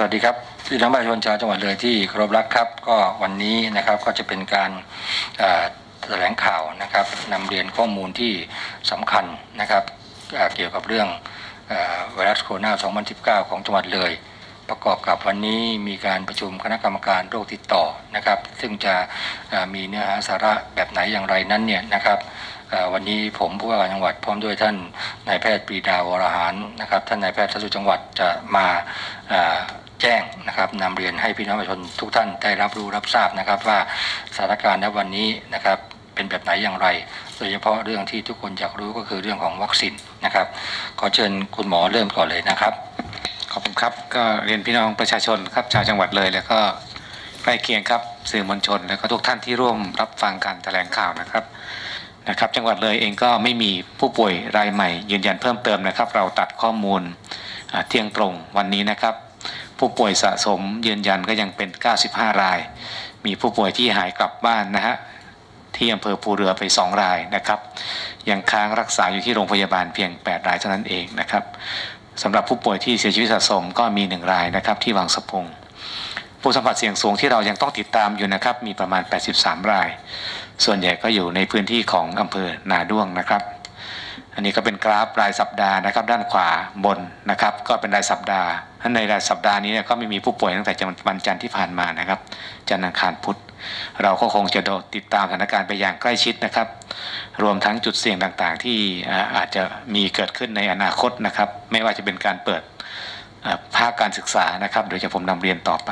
สวัสดีครับพี่น้องประชาชนชาวจังหวัดเลยที่เคารพรักครับ ก็วันนี้นะครับก็จะเป็นการแถลงข่าวนะครับนำเรียนข้อมูลที่สำคัญนะครับเเกี่ยวกับเรื่องไวรัสโคโรนา 2019 ของจังหวัดเลย ประกอบกับวันนี้มีการประชุมคณะกรรมการโรคติดต่อนะครับ ซึ่งจะมีเนื้อหาสาระแบบไหนอย่างไรนั้นเนี่ยนะครับวันนี้ผมผู้ว่าการจังหวัดพร้อมด้วยท่านนายแพทย์ปรีดาวรหารนะครับ ท่านนายแพทย์สาธารณสุจังหวัดจะมา แจ้งนะครับนำเรียนให้พี่น้องประชาชนทุกท่านได้รับรู้รับทราบนะครับว่าสถานการณ์ณวันนี้นะครับเป็นแบบไหนอย่างไร โดยเฉพาะเรื่องที่ทุกคนอยากรู้ก็คือเรื่องของวัคซีนนะครับ ขอเชิญคุณหมอเริ่มก่อนเลยนะครับ ขอบคุณครับก็เรียนพี่น้องประชาชนครับชาวจังหวัดเลยแล้วก็ใกล้เคียงครับสื่อมวลชน แล้วก็ทุกท่านที่ร่วมรับฟังการแถลงข่าวนะครับนะครับจังหวัดเลยเองก็ไม่มีผู้ป่วยรายใหม่ ยืนยันเพิ่มเติมนะครับ เราตัดข้อมูลเที่ยงตรงวันนี้นะครับ ผู้ป่วยสะสมยืนยันก็ยังเป็น 95 ราย มีผู้ป่วยที่หายกลับบ้านนะฮะที่อำเภอภูเรือไป 2 รายนะครับยังค้างรักษาอยู่ที่โรงพยาบาลเพียง 8 รายเท่านั้นเองนะครับสำหรับผู้ป่วยที่เสียชีวิตสะสมก็มีหนึ่งรายนะครับที่วังสะพุงผู้สัมผัสเสี่ยงสูงที่เรายังต้องติดตามอยู่นะครับมีประมาณ 83 ราย ส่วนใหญ่ก็อยู่ในพื้นที่ของอำเภอนาด้วงนะครับ อันนี้ก็เป็นกราฟรายสัปดาห์นะครับ ด้านขวาบนนะครับ ก็เป็นรายสัปดาห์ถ้าในรายสัปดาห์นี้เนี่ยก็ไม่มีผู้ป่วยตั้งแต่วันจันทร์ที่ผ่านมานะครับ จันทร์อังคารพุธเราก็คงจะติดตามสถานการณ์ไปอย่างใกล้ชิดนะครับ รวมทั้งจุดเสี่ยงต่างๆ ที่อาจจะมีเกิดขึ้นในอนาคตนะครับ ไม่ว่าจะเป็นการเปิดภาคการศึกษานะครับโดยจะผมนำเรียนต่อไป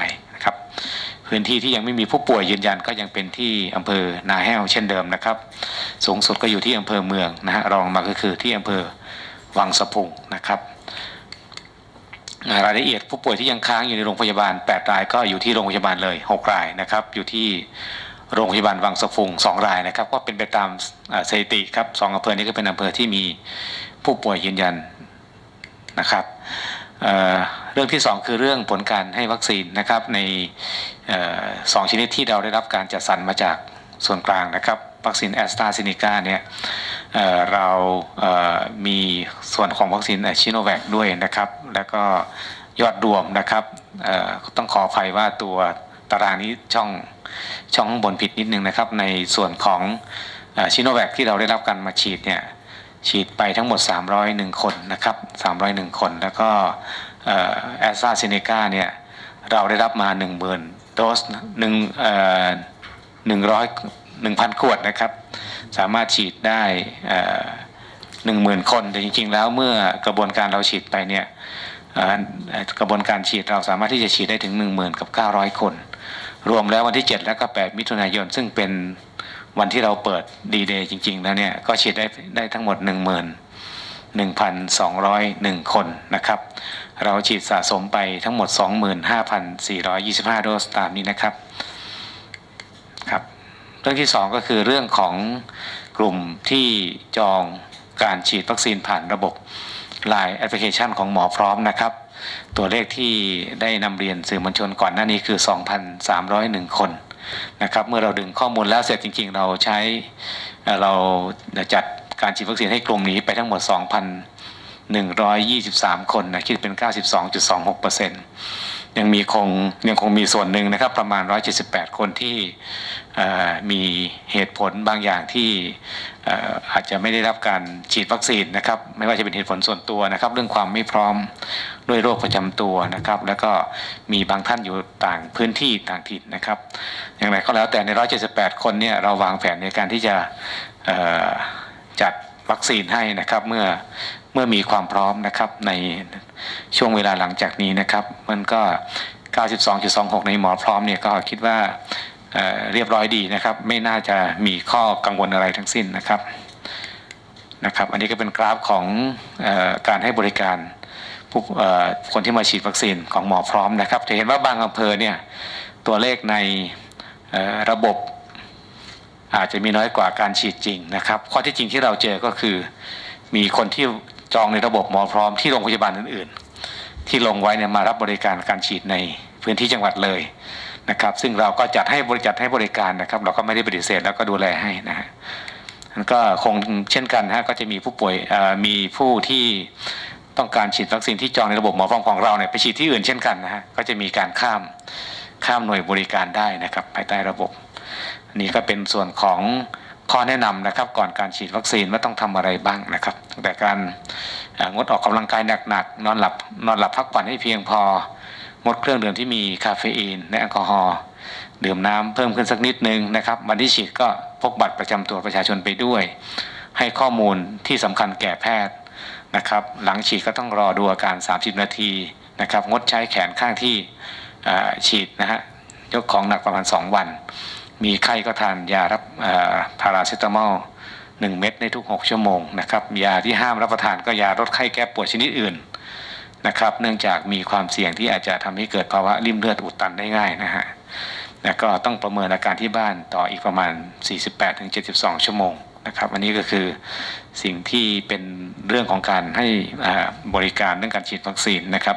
พื้นที่ที่ยังไม่มีผู้ป่วยยืนยันก็ยังเป็นที่อำเภอนาแห้วเช่นเดิมนะครับ สูงสุดก็อยู่ที่อำเภอเมืองนะฮะรองมาก็คือที่อำเภอวังสะพุงนะครับรายละเอียดผู้ป่วยที่ยังค้างอยู่ในโรงพยาบาล 8 รายก็อยู่ที่โรงพยาบาลเลย 6 รายนะครับ อยู่ที่โรงพยาบาลวังสะพุง2รายนะครับ ก็เป็นไปตามสถิติครับสองอำเภอนี้ก็เป็นอำเภอที่มีผู้ป่วยยืนยันนะครับ เรื่องที่ 2 คือเรื่องผลการให้วัคซีนนะครับในออสองชนิดที่เราได้รับการจัดสรรมาจากส่วนกลางนะครับวัคซีนแอสตราเซเนกาเนี่ยเเรามีส่วนของวัคซีนชิโนแวคด้วยนะครับ แล้วก็ยอดรวมนะครับต้องขออภัยว่าตัวตารางนี้ช่องช่องข้างบนผิดนิดนึงนะครับ ในส่วนของชิโนแวคที่เราได้รับการมาฉีดเนี่ยฉีดไปทั้งหมด 301 คนนะครับ 301 คนแล้วก็ แอสตราเซเนกาเนี่ยเราได้รับมา 10,000 โดสหนึ่งหนึ่งร้อยหนึ่งพันขวดนะครับ สามารถฉีดได้หนึ่งหมื่นคน แต่จริงๆ แล้วเมื่อกระบวนการเราฉีดไปเนี่ยกระบวนการฉีดเราสามารถที่จะฉีดได้ถึง 1 0,000กับ900 คน รวมแล้ววันที่ 7 และก็ 8 มิถุนายน ซึ่งเป็นวันที่เราเปิดดีเดย์จริงๆ แล้วเนี่ย ก็ฉีดได้ได้ทั้งหมด 1 0 0 0 1,201 คนนะครับ เราฉีดสะสมไปทั้งหมด 25,425 โดสตามนี้นะครับครับ เรื่องที่ 2 ก็คือเรื่องของกลุ่มที่จองการฉีดวัคซีนผ่านระบบ Line แอปพลิเคชันของหมอพร้อมนะครับ ตัวเลขที่ได้นำเรียนสื่อมวลชนก่อนหน้านี้คือ 2,301 คนนะครับ เมื่อเราดึงข้อมูลแล้วเสร็จจริง ๆ เราใช้เราจัดการฉีดวัคซีนให้กลุ่มนี้ไปทั้งหมด 2,000 123 คนนะคิดเป็น 92.26%ยังมีคงยังคงมีส่วนหนึ่งนะครับประมาณ 178 คนที่มีเหตุผลบางอย่างที่อาจจะไม่ได้รับการฉีดวัคซีนนะครับไม่ว่าจะเป็นเหตุผลส่วนตัวนะครับ เรื่องความไม่พร้อมด้วยโรคประจำตัวนะครับ แล้วก็มีบางท่านอยู่ต่างพื้นที่ต่างถิ่นนะครับ อย่างไรก็แล้วแต่ใน 178 คนเนี่ยเราวางแผนในการที่จะจัด วัคซีนให้นะครับเมื่อเมื่อมีความพร้อมนะครับในช่วงเวลาหลังจากนี้นะครับ มันก็ 92.26 ในหมอพร้อมเนี่ยก็คิดว่าเเรียบร้อยดีนะครับ ไม่น่าจะมีข้อกังวลอะไรทั้งสิ้นนะครับนะครับ อันนี้ก็เป็นกราฟของออการให้บริการผู้คนที่มาฉีดวัคซีนของหมอพร้อมนะครับ จะเห็นว่าบางอำเภอเนี่ยตัวเลขในระบบ อาจจะมีน้อยกว่าการฉีดจริงนะครับ ข้อที่จริงที่เราเจอก็คือ มีคนที่จองในระบบหมอพร้อมที่โรงพยาบาลอื่น ๆ ที่ลงไว้เนี่ยมารับบริการการฉีดในพื้นที่จังหวัดเลยนะครับ ซึ่งเราก็จัดให้บริจัดให้บริการนะครับ เราก็ไม่ได้ปฏิเสธแล้วก็ดูแลให้นะฮะมันก็คงเช่นกันฮะก็จะมีผู้ป่วยมีผู้ที่ต้องการฉีดวัคซีนที่จองในระบบหมอพร้อมของเราเนี่ยไปฉีดที่อื่นเช่นกันนะฮะก็จะมีการข้ามข้ามหน่วยบริการได้นะครับภายใต้ระบบ นนี้ก็เป็นส่วนของข้อแนะนำนะครับก่อนการฉีดวัคซีนว่าต้องทำอะไรบ้างนะครับแต่การงดออกกำลังกายหนักๆนอนหลับนอนหลับพักผ่อนให้เพียงพองดเครื่องดื่มที่มีคาเฟอีนและแอลกอฮอล์ดื่มน้ำเพิ่มขึ้นสักนิดนึงนะครับวันที่ฉีดก็พกบัตรประจำตัวประชาชนไปด้วย ให้ข้อมูลที่สำคัญแก่แพทย์นะครับ หลังฉีดก็ต้องรอดูอาการ 30 นาทีนะครับ งดใช้แขนข้างที่ฉีดนะฮะยกของหนักประมาณ 2 วัน มีไข้ก็ทานยารับพาราเซตามอล1เม็ดในทุก 6 ชั่วโมงนะครับยาที่ห้ามรับประทานก็ยาลดไข้แก้ปวดชนิดอื่นนะครับ เนื่องจากมีความเสี่ยงที่อาจจะทำให้เกิดภาวะริ่มเลือดอุดตันได้ง่ายนะฮะแล้วก็ต้องประเมินอาการที่บ้านต่ออีกประมาณ 48-72 ชั่วโมงนะครับอันนี้ก็คือสิ่งที่เป็นเรื่องของการให้บริการเรื่องการฉีดวัคซีนนะครับ